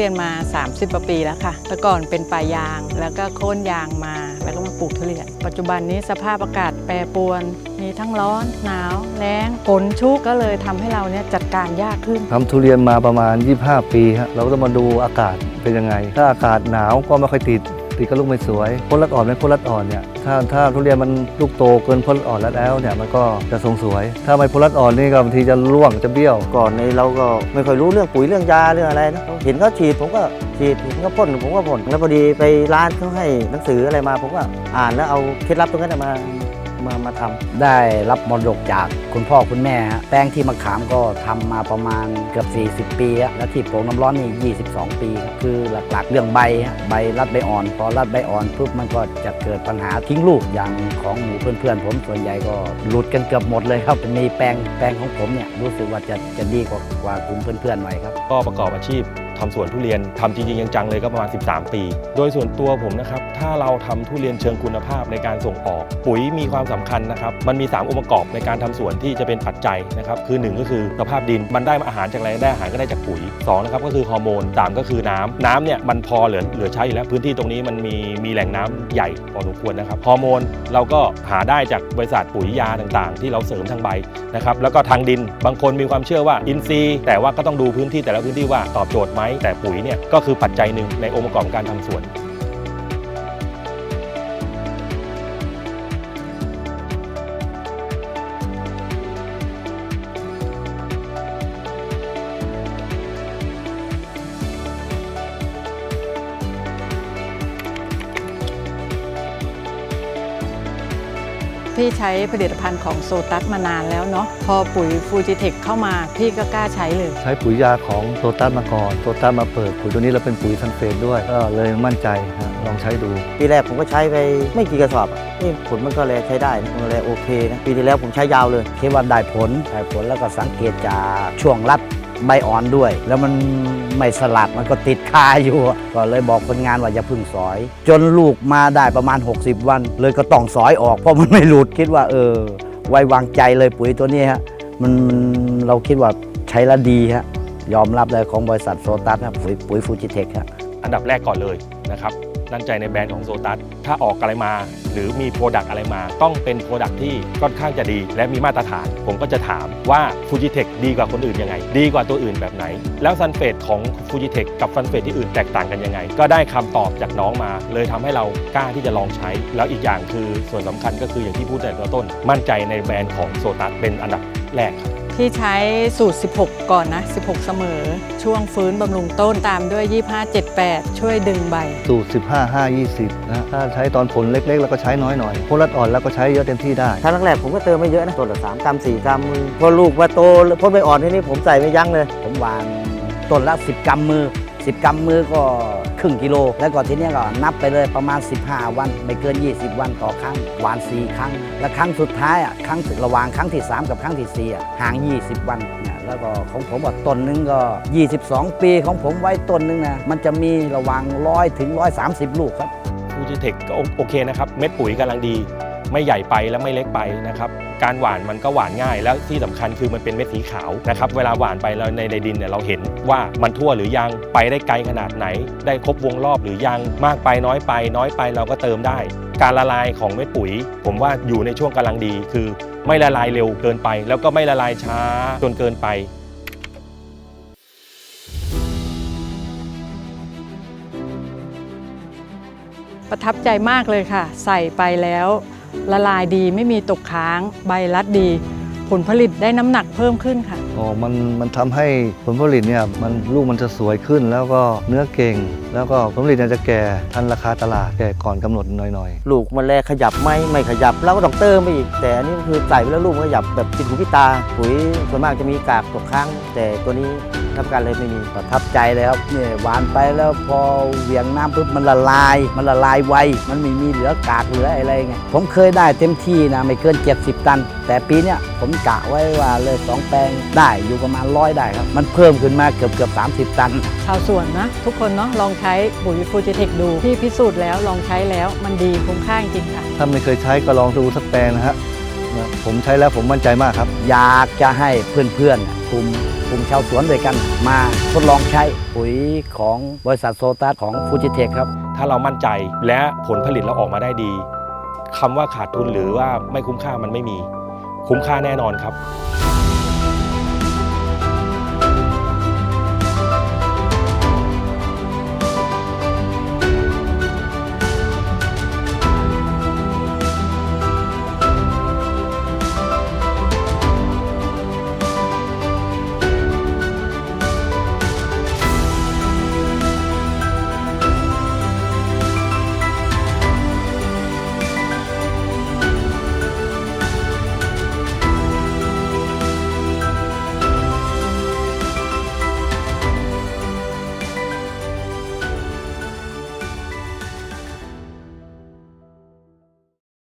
เรียนมา 30กว่าปีแล้วค่ะ แต่ก่อนเป็นป่ายาง แล้วก็โค่นยางมา แล้วก็มาปลูกทุเรียน ปัจจุบันนี้สภาพอากาศแปรปรวน มีทั้งร้อน หนาว แล้ง ฝนชุก ก็เลยทำให้เราเนี่ยจัดการยากขึ้นทำทุเรียนมาประมาณ 25 ปีฮะ เราก็ต้องมาดูอากาศเป็นยังไง ถ้าอากาศหนาวก็ไม่ค่อยติด ติดก็ลูกไม่สวยพ้นรัดอ่อนไม่พ้นรัดอ่อนเนี่ยถ้าถ้าทุเรียนมันลูกโตเกินพ้นรัดอ่อนแล้วเนี่ยมันก็จะทรงสวย ถ้าไม่พ้นรัดอ่อนนี่ก็บางทีจะร่วงจะเบี้ยว ก่อนในเราก็ไม่ค่อยรู้เรื่องปุ๋ยเรื่องยาเรื่องอะไรนะเห็นเขาฉีดผมก็ฉีดเห็นเขาพ่นผมก็พ่นแล้วพอดีไปร้านเขาให้หนังสืออะไรมาผมก็อ่านแล้วเอาเคล็ดลับตรงนั้นมา มามาทำได้รับมรดกจากคุณพ่อคุณแม่ฮะแป้งที่มะขามก็ทำมาประมาณเกือบ 40 ปีฮะและที่โป่งน้ำร้อนนี่ 22 ปีครับคือหลักๆ เรื่องใบใบรัดใบอ่อน พอรัดใบอ่อนปุ๊บมันก็จะเกิดปัญหาทิ้งลูกอย่างของหมูเพื่อนๆ ผมส่วนใหญ่ก็หลุดกันเกือบหมดเลยครับมีแปลงแปลงของผมเนี่ยรู้สึกว่าจะจะดีกว่ากว่ากลุ่มเพื่อนๆหน่อยครับก็ประกอบอาชีพทำสวนทุเรียนทำจริงๆจังๆเลยก็ประมาณ 13 ปี โดยส่วนตัวผมนะครับ ถ้าเราทำทุเรียนเชิงคุณภาพในการส่งออก ปุ๋ยมีความสำคัญนะครับ มันมี 3 องค์ประกอบในการทำสวนที่จะเป็นปัจจัยนะครับ คือ 1 ก็คือสภาพดิน มันได้อาหารจากอะไรได้อาหารก็ได้จากปุ๋ย2นะครับก็คือฮอร์โมน3ก็คือน้ำน้ำเนี่ยมันพอเหลือเหลือใช้อยู่แล้วพื้นที่ตรงนี้มันมีมีแหล่งน้ำใหญ่พอสมควรนะครับฮอร์โมนเราก็หาได้จากบริษัทปุ๋ยยาต่างๆ ที่เราเสริมทางใบนะครับแล้วก็ทางดิน บางคนมีความเชื่อว่าอินทรีย์ แต่ว่าก็ต้องดูพื้นที่แต่ละพื้นที่ว่าตอบโจทย์ไหมแต่ปุ๋ยเนี่ยก็คือปัจจัยหนึ่งในองค์ประกอบการทำสวน พี่ใช้ผลิตภัณฑ์ของโซตัสมานานแล้วเนาะพอปุ๋ยฟูจิเทคเข้ามาพี่ก็กล้าใช้เลย ใช้ปุ๋ยยาของโตตัสมาก่อนโตตัสมาเปิดปุ๋ยตัวนี้เราเป็นปุ๋ยซันเฟตด้วยก็เลยมั่นใจฮะลองใช้ดู ปีแรกผมก็ใช้ไปไม่กี่กระสอบอะนี่ผลมันก็เลยใช้ได้นะมันเลยโอเคนะปีที่แล้วผมใช้ยาวเลย คิดว่าได้ผลได้ผลแล้วก็สังเกตจากช่วงรัด ใบอ่อนด้วย แล้วมันไม่สลัดมันก็ติดคาอยู่ ก็เลยบอกคนงานว่าอย่าพึ่งสอย จนลูกมาได้ประมาณ 60 วัน เลยก็ต้องสอยออก เพราะมันไม่หลุดคิดว่า เออ ไว้วางใจเลยปุ๋ยตัวนี้ฮะมันมันเราคิดว่าใช้แล้วดีฮะยอมรับเลยของบริษัทโซตัสครับปุ๋ยปุ๋ยฟูจิเทคครับอันดับแรกก่อนเลยนะครับ นั่นใจในแบรนด์ของโซตัสถ้าออกอะไรมา หรือมีโปรดักต์อะไรมา ต้องเป็นโปรดักต์ที่ค่อนข้างจะดี และมีมาตรฐาน ผมก็จะถามว่าฟูจิเทคดีกว่าคนอื่นยังไง ดีกว่าตัวอื่นแบบไหน แล้วซันเฟตของฟูจิเทคกับซันเฟตที่อื่นแตกต่างกันยังไง ก็ได้คำตอบจากน้องมา เลยทำให้เรากล้าที่จะลองใช้ แล้วอีกอย่างคือส่วนสำคัญก็คืออย่างที่พูดในตอนต้น มั่นใจในแบรนด์ของโซตัสเป็นอันดับแรกครับ พี่ใช้สูตร 16 ก่อนนะ 16 เสมอ ช่วงฟื้นบำรุงต้นตามด้วย 25 78 ช่วยดึงใบ สูตร 15 5 20 นะ ถ้าใช้ตอนผลเล็กๆ แล้วก็ใช้น้อยหน่อยพ้นรัดอ่อนแล้วก็ใช้เยอะเต็มที่ได้ครั้งแรกผมก็เติมไม่เยอะนะต้นละสามกรัมสี่กรัมพอลูกว่าโตพ่นใบอ่อนที่นี่ผมใส่ไม่ยั้งเลย ผมวางต้นละ 10 กรัมมือ 10 กรัมมือก็ ครึ่งกิโล แล้วก็ทีเนี้ยก็นับไปเลยประมาณ 15 วัน ไม่เกิน 20 วันต่อครั้งหวาน4ครั้ง และครั้งสุดท้ายอะครั้งสุดระหว่างครั้งที่ 3 กับครั้งที่4อะห่าง 20 วันเนี่ยแล้วก็ของผมอ่าต้นหนึงก็ 22 ปีของผมไว้ต้นหนึงนะมันจะมีระหว่าง 100 ถึง 130 ลูกครับฟูจิเทคก็โอเคนะครับ เม็ดปุ๋ยกำลังดี ไม่ใหญ่ไปและไม่เล็กไปนะครับการหว่านมันก็หว่านง่าย แล้วที่สำคัญคือมันเป็นเม็ดสีขาวนะครับเวลาหว่านไปแล้วในในดินเนี่ยเราเห็นว่ามันทั่วหรือยังไปได้ไกลขนาดไหน ได้ครบวงรอบหรือยังมากไปน้อยไป น้อยไปเราก็เติมได้ การละลายของเม็ดปุ๋ย ผมว่าอยู่ในช่วงกำลังดี คือไม่ละลายเร็วเกินไป แล้วก็ไม่ละลายช้าจนเกินไปประทับใจมากเลยค่ะ ใส่ไปแล้ว ละลายดีไม่มีตกค้าง ใบรัดดี ผลผลิตได้น้ำหนักเพิ่มขึ้นค่ะ อ๋อ มันมันทำให้ผลผลิตเนี่ยมันลูกมันจะสวยขึ้นแล้วก็เนื้อเก่ง แล้วก็ผลผลิตเนี่ยจะแก่ทันราคาตลาดแก่ก่อนกำหนดหน่อยลูกมันแลขยับไหมไม่ขยับเราก็ต้องเติมไปอีก แต่อันนี้คือใส่ไปแล้วลูกมันขยับแบบติดหูพิตาปุ๋ยส่วนมากจะมีกากตกค้าง แต่ตัวนี้ทำการเลยไม่มีประทับใจเลยครับเนี่ยหวานไปแล้วพอเหวี่ยงน้ำปุ๊บมันละลาย มันละลายไวมันไม่มีเหลือกากเหลืออะไรไงผมเคยได้เต็มที่นะไม่เกิน 70 ตัน แต่ปีเนี้ยผมกะไว้ว่าเลยสองแปลงได้อยู่ประมาณร้อยได้ครับมันเพิ่มขึ้นมาเกือบเกือบ30 ตันชาวสวนนะ ทุกคนเนาะลองใช้ปุ๋ยฟูจิเทคดูพี่พิสูจน์แล้วลองใช้แล้วมันดีคุ้มค่าจริงๆค่ะๆถ้าไม่เคยใช้ก็ลองดูสักแปลงนะฮะนะผมใช้แล้วผมมั่นใจมากครับ อยากจะให้เพื่อนๆกลุ่มกลุ่มชาวสวนด้วยกัน มาทดลองใช้ปุ๋ยของบริษัทโซตัสของฟูจิเทคครับ ถ้าเรามั่นใจและผลผลิตเราออกมาได้ดีคำว่าขาดทุนหรือว่าไม่คุ้มค่ามันไม่มี คุ้มค่าแน่นอนครับ